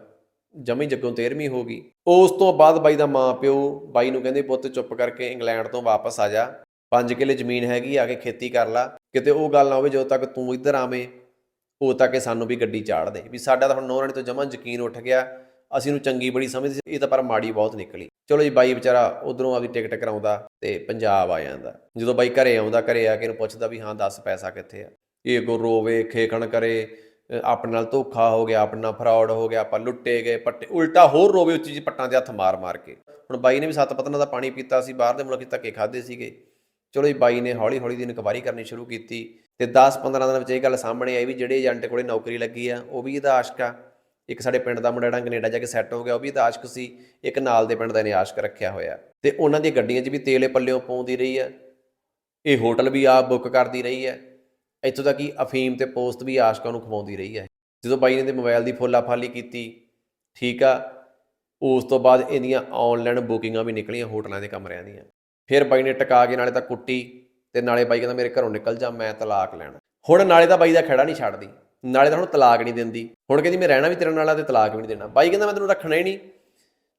ਜਮੀ ਜੱਗੋਂ 13ਵੀਂ ਹੋ ਗਈ। ਉਸ ਤੋਂ ਬਾਅਦ ਬਾਈ ਦਾ ਮਾਂ ਪਿਓ ਬਾਈ ਨੂੰ ਕਹਿੰਦੇ, ਪੁੱਤ ਚੁੱਪ ਕਰਕੇ ਇੰਗਲੈਂਡ ਤੋਂ ਵਾਪਸ ਆ ਜਾ। 5 ਕਿੱਲੇ ਜ਼ਮੀਨ ਹੈਗੀ ਆ ਕੇ ਖੇਤੀ ਕਰ ਲਾ, ਕਿਤੇ ਉਹ ਗੱਲ ਨਾ ਹੋਵੇ ਜਦੋਂ ਤੱਕ ਤੂੰ ਇੱਧਰ ਆਵੇਂ, ਉਦੋਂ ਤੱਕ ਇਹ ਸਾਨੂੰ ਵੀ ਗੱਡੀ ਚਾੜ ਦੇ। ਵੀ ਸਾਡਾ ਤਾਂ ਹੁਣ ਨੌਰਾਣੀ ਤੋਂ ਜਮਾਂ ਯਕੀਨ ਉੱਠ ਗਿਆ, ਅਸੀਂ ਨੂੰ ਚੰਗੀ ਬੜੀ ਸਮਝਦੇ ਸੀ, ਇਹ ਤਾਂ ਪਰ ਮਾੜੀ ਬਹੁਤ ਨਿਕਲੀ। ਚਲੋ ਜੀ ਬਾਈ ਵਿਚਾਰਾ ਉਧਰੋਂ ਆਪਦੀ ਟਿਕਟ ਕਰਾਉਂਦਾ ਤੇ ਪੰਜਾਬ ਆ ਜਾਂਦਾ। ਜਦੋਂ ਬਾਈ ਘਰੇ ਆਉਂਦਾ, ਘਰੇ ਆ ਕੇ ਇਹਨੂੰ ਪੁੱਛਦਾ ਵੀ ਹਾਂ ਦੱਸ ਪੈਸਾ ਕਿੱਥੇ ਆ? ਇਹ ਅੱਗੋਂ ਰੋਵੇ, ਖੇਖਣ ਕਰੇ ਆਪਣੇ ਨਾਲ ਧੋਖਾ ਹੋ ਗਿਆ, ਆਪਣਾ ਨਾਲ ਫਰਾਡ ਹੋ ਗਿਆ, ਆਪਾਂ ਲੁੱਟੇ ਗਏ, ਪੱਟੇ, ਉਲਟਾ ਹੋਰ ਰੋਵੇ ਉੱਚੀ ਜੀ ਪੱਟਾਂ 'ਤੇ ਹੱਥ ਮਾਰ ਮਾਰ ਕੇ। ਹੁਣ ਬਾਈ ਨੇ ਵੀ ਸੱਤ ਪਤਨਾਂ ਦਾ ਪਾਣੀ ਪੀਤਾ ਸੀ, ਬਾਹਰ ਦੇ ਮੁਲਕ ਧੱਕੇ ਖਾਦੇ ਸੀਗੇ। ਚਲੋ ਜੀ, ਬਾਈ ਨੇ ਹੌਲੀ ਹੌਲੀ ਦੀ ਇਨਕੁਆਇਰੀ ਕਰਨੀ ਸ਼ੁਰੂ ਕੀਤੀ ਤੇ 10-15 ਦਿਨਾਂ ਵਿੱਚ ਇਹ ਗੱਲ ਸਾਹਮਣੇ ਆਈ ਵੀ ਜਿਹੜੇ ਏਜੰਟ ਕੋਲੇ ਨੌਕਰੀ ਲੱਗੀ ਆ, ਉਹ ਵੀ ਇਹਦਾ ਆਸ਼ਕ ਆ। ਇੱਕ ਸਾਡੇ ਪਿੰਡ ਦਾ ਮੁੰਡਾ ਜਿਹੜਾ ਕੈਨੇਡਾ ਜਾ ਕੇ ਸੈੱਟ ਹੋ ਗਿਆ, ਉਹ ਵੀ ਇਹਦਾ ਆਸ਼ਕ ਸੀ। ਇੱਕ ਨਾਲ ਦੇ ਪਿੰਡ ਦਾ ਇਹਨੇ ਆਸ਼ਕ ਰੱਖਿਆ ਹੋਇਆ। ਤੇ ਉਹਨਾਂ ਦੀਆਂ ਗੱਡੀਆਂ 'ਚ ਵੀ ਤੇਲੇ ਪੱਲਿਓਂ ਪਾਉਂਦੀ ਰਹੀ ਆ। ਇਹ ਹੋਟਲ ਵੀ ਆਪ ਬੁੱਕ ਕਰਦੀ ਰਹੀ ਹੈ ਇੱਥੋਂ ਤੱਕ ਕਿ ਅਫੀਮ ਤੇ ਪੋਸਟ ਵੀ ਆਸ਼ਕਾਂ ਨੂੰ ਖਵਾਉਂਦੀ ਰਹੀ ਹੈ ਜਦੋਂ ਬਾਈ ਨੇ ਤੇ ਮੋਬਾਈਲ ਦੀ ਫੋਲਾ ਫਾਲੀ ਕੀਤੀ, ਠੀਕ ਆ, ਉਸ ਤੋਂ ਬਾਅਦ ਇਹਦੀਆਂ ਆਨਲਾਈਨ ਬੁਕਿੰਗਾਂ ਵੀ ਨਿਕਲੀਆਂ ਹੋਟਲਾਂ ਦੇ ਕਮਰਿਆਂ ਦੀਆਂ। ਫਿਰ ਬਾਈ ਨੇ ਟਕਾ ਕੇ ਨਾਲੇ ਤਾਂ ਕੁੱਟੀ ਤੇ ਨਾਲੇ ਬਾਈ ਕਹਿੰਦਾ ਮੇਰੇ ਘਰੋਂ ਨਿਕਲ ਜਾ, ਮੈਂ ਤਲਾਕ ਲੈਣਾ। ਹੁਣ ਨਾਲੇ ਤਾਂ ਬਾਈ ਦਾ ਖੜਾ ਨਹੀਂ ਛੱਡਦੀ, ਨਾਲੇ ਤਾਂ ਹੁਣ ਤਲਾਕ ਨਹੀਂ ਦਿੰਦੀ। ਹੁਣ ਕਹਿੰਦੀ ਮੈਂ ਰਹਿਣਾ ਵੀ ਤੇਰੇ ਨਾਲ ਆ ਤੇ ਤਲਾਕ ਵੀ ਨਹੀਂ ਦੇਣਾ। ਬਾਈ ਕਹਿੰਦਾ ਮੈਂ ਤੈਨੂੰ ਰੱਖਣਾ ਹੀ ਨਹੀਂ।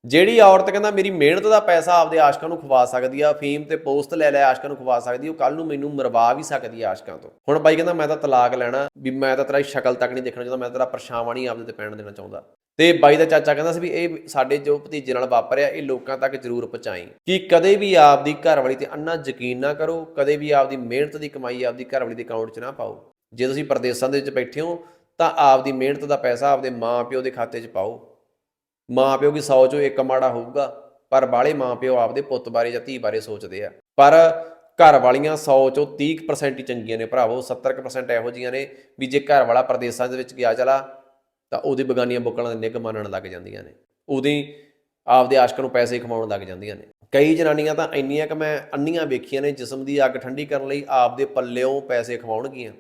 ਜਿਹੜੀ ਔਰਤ ਕਹਿੰਦਾ ਮੇਰੀ ਮਿਹਨਤ ਦਾ ਪੈਸਾ ਆਪਦੇ ਆਸ਼ਕਾਂ ਨੂੰ ਖਵਾ ਸਕਦੀ ਆ ਫੀਮ ਤੇ ਪੋਸਟ ਲੈ ਲੈ ਆਸ਼ਕਾਂ ਨੂੰ ਖਵਾ ਸਕਦੀ ਉਹ ਕੱਲ ਨੂੰ ਮੈਨੂੰ ਮਰਵਾ ਵੀ ਸਕਦੀ ਆ ਆਸ਼ਕਾਂ ਤੋਂ। ਹੁਣ ਬਾਈ ਕਹਿੰਦਾ ਮੈਂ ਤਾਂ ਤਲਾਕ ਲੈਣਾ ਵੀ ਮੈਂ ਤਾਂ ਤੇਰਾ ਸ਼ਕਲ ਤੱਕ ਨਹੀਂ ਦੇਖਣਾ ਚਾਹੁੰਦਾ ਮੈਂ ਤੇਰਾ ਪਰਛਾਵਾਂ ਨਹੀਂ ਆਪਦੇ ਤੇ ਪੈਣ ਦੇਣਾ ਚਾਹੁੰਦਾ। ਤੇ ਬਾਈ ਦਾ ਚਾਚਾ ਕਹਿੰਦਾ ਸੀ ਵੀ ਇਹ ਸਾਡੇ ਜੋ ਭਤੀਜੇ ਨਾਲ ਵਾਪਰਿਆ, ਇਹ ਲੋਕਾਂ ਤੱਕ ਜ਼ਰੂਰ ਪਹੁੰਚਾਈ। ਕਿ ਕਦੇ ਵੀ ਆਪਦੀ ਘਰਵਾਲੀ ਤੇ ਅੰਨਾ ਯਕੀਨ ਨਾ ਕਰੋ, ਕਦੇ ਵੀ ਆਪਦੀ ਮਿਹਨਤ ਦੀ ਕਮਾਈ ਆਪਦੀ ਘਰਵਾਲੀ ਦੇ ਅਕਾਊਂਟ 'ਚ ਨਾ ਪਾਓ। ਜੇ ਤੁਸੀਂ ਪ੍ਰਦੇਸ਼ਾਂ ਦੇ ਵਿੱਚ ਬੈਠੇ ਹੋ, ਤਾਂ ਆਪਦੀ ਮਿਹਨਤ ਦਾ ਪੈਸਾ ਆਪਦੇ ਮਾਂ-ਪਿਓ ਦੇ ਖਾਤੇ 'ਚ ਪਾਓ। ਮਾਂ-ਪਿਓ ਦੀ 100 ਚੋਂ ਇੱਕ ਮਾੜਾ ਹੋਊਗਾ, ਪਰ ਬਾਹਲੇ ਮਾਂ-ਪਿਓ ਆਪਦੇ ਪੁੱਤ ਬਾਰੇ ਜਾਂ ਧੀ ਬਾਰੇ ਸੋਚਦੇ ਆ। ਪਰ ਘਰ ਵਾਲੀਆਂ 100 ਚੋਂ 30% ਹੀ ਚੰਗੀਆਂ ਨੇ ਭਰਾਵੋ 70% ਇਹੋ ਜੀਆਂ ਨੇ ਵੀ ਜੇ ਘਰ ਵਾਲਾ ਪ੍ਰਦੇਸ਼ਾਂ ਦੇ ਵਿੱਚ ਗਿਆ, ਚਲਾ ਤਾਂ ਉਹਦੀ ਬਗਾਨੀਆਂ ਬੁੱਕਲਾਂ ਦੇ ਨਿੱਘ ਮੰਨਣ ਲੱਗ ਜਾਂਦੀਆਂ ਨੇ। ਉਹਦੀ ਆਪਦੇ ਆਸ਼ਕਾਂ ਨੂੰ ਪੈਸੇ ਖਵਾਉਣ ਲੱਗ ਜਾਂਦੀਆਂ ਨੇ। ਕਈ ਜਨਾਨੀਆਂ ਤਾਂ ਇੰਨੀਆਂ ਕਿ ਮੈਂ ਅੰਨੀਆਂ ਵੇਖੀਆਂ ਨੇ ਜਿਸਮ ਦੀ ਅੱਗ ਠੰਡੀ ਕਰਨ ਲਈ ਆਪਦੇ ਪੱਲਿਓਂ ਪੈਸੇ ਖਵਾਉਣਗੀਆਂ।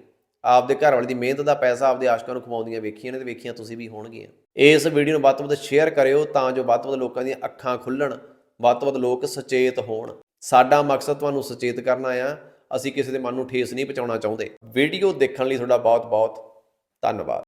ਆਪਦੇ ਘਰ ਵਾਲੇ ਦੀ ਮਿਹਨਤ ਦਾ ਪੈਸਾ ਆਪਦੇ ਆਸ਼ਕਾਂ ਨੂੰ ਖਵਾਉਂਦੀਆਂ ਵੇਖੀਆਂ ਨੇ ਤੇ ਵੇਖੀਆਂ ਤੁਸੀਂ ਵੀ ਹੋਣਗੀਆਂ। ਇਸ ਵੀਡੀਓ ਨੂੰ ਵੱਧ ਤੋਂ ਵੱਧ ਸ਼ੇਅਰ ਕਰਿਓ ਤਾਂ ਜੋ ਵੱਧ ਤੋਂ ਵੱਧ ਲੋਕਾਂ ਦੀਆਂ ਅੱਖਾਂ ਖੁੱਲਣ, ਵੱਧ ਤੋਂ ਵੱਧ ਲੋਕ ਸੁਚੇਤ ਹੋਣ। ਸਾਡਾ ਮਕਸਦ ਤੁਹਾਨੂੰ ਸੁਚੇਤ ਕਰਨਾ ਆ ਅਸੀਂ ਕਿਸੇ ਦੇ ਮਨ ਨੂੰ ਠੇਸ ਨਹੀਂ ਪਹੁੰਚਾਉਣਾ ਚਾਹੁੰਦੇ। ਵੀਡੀਓ ਦੇਖਣ ਲਈ ਤੁਹਾਡਾ ਬਹੁਤ ਬਹੁਤ ਧੰਨਵਾਦ।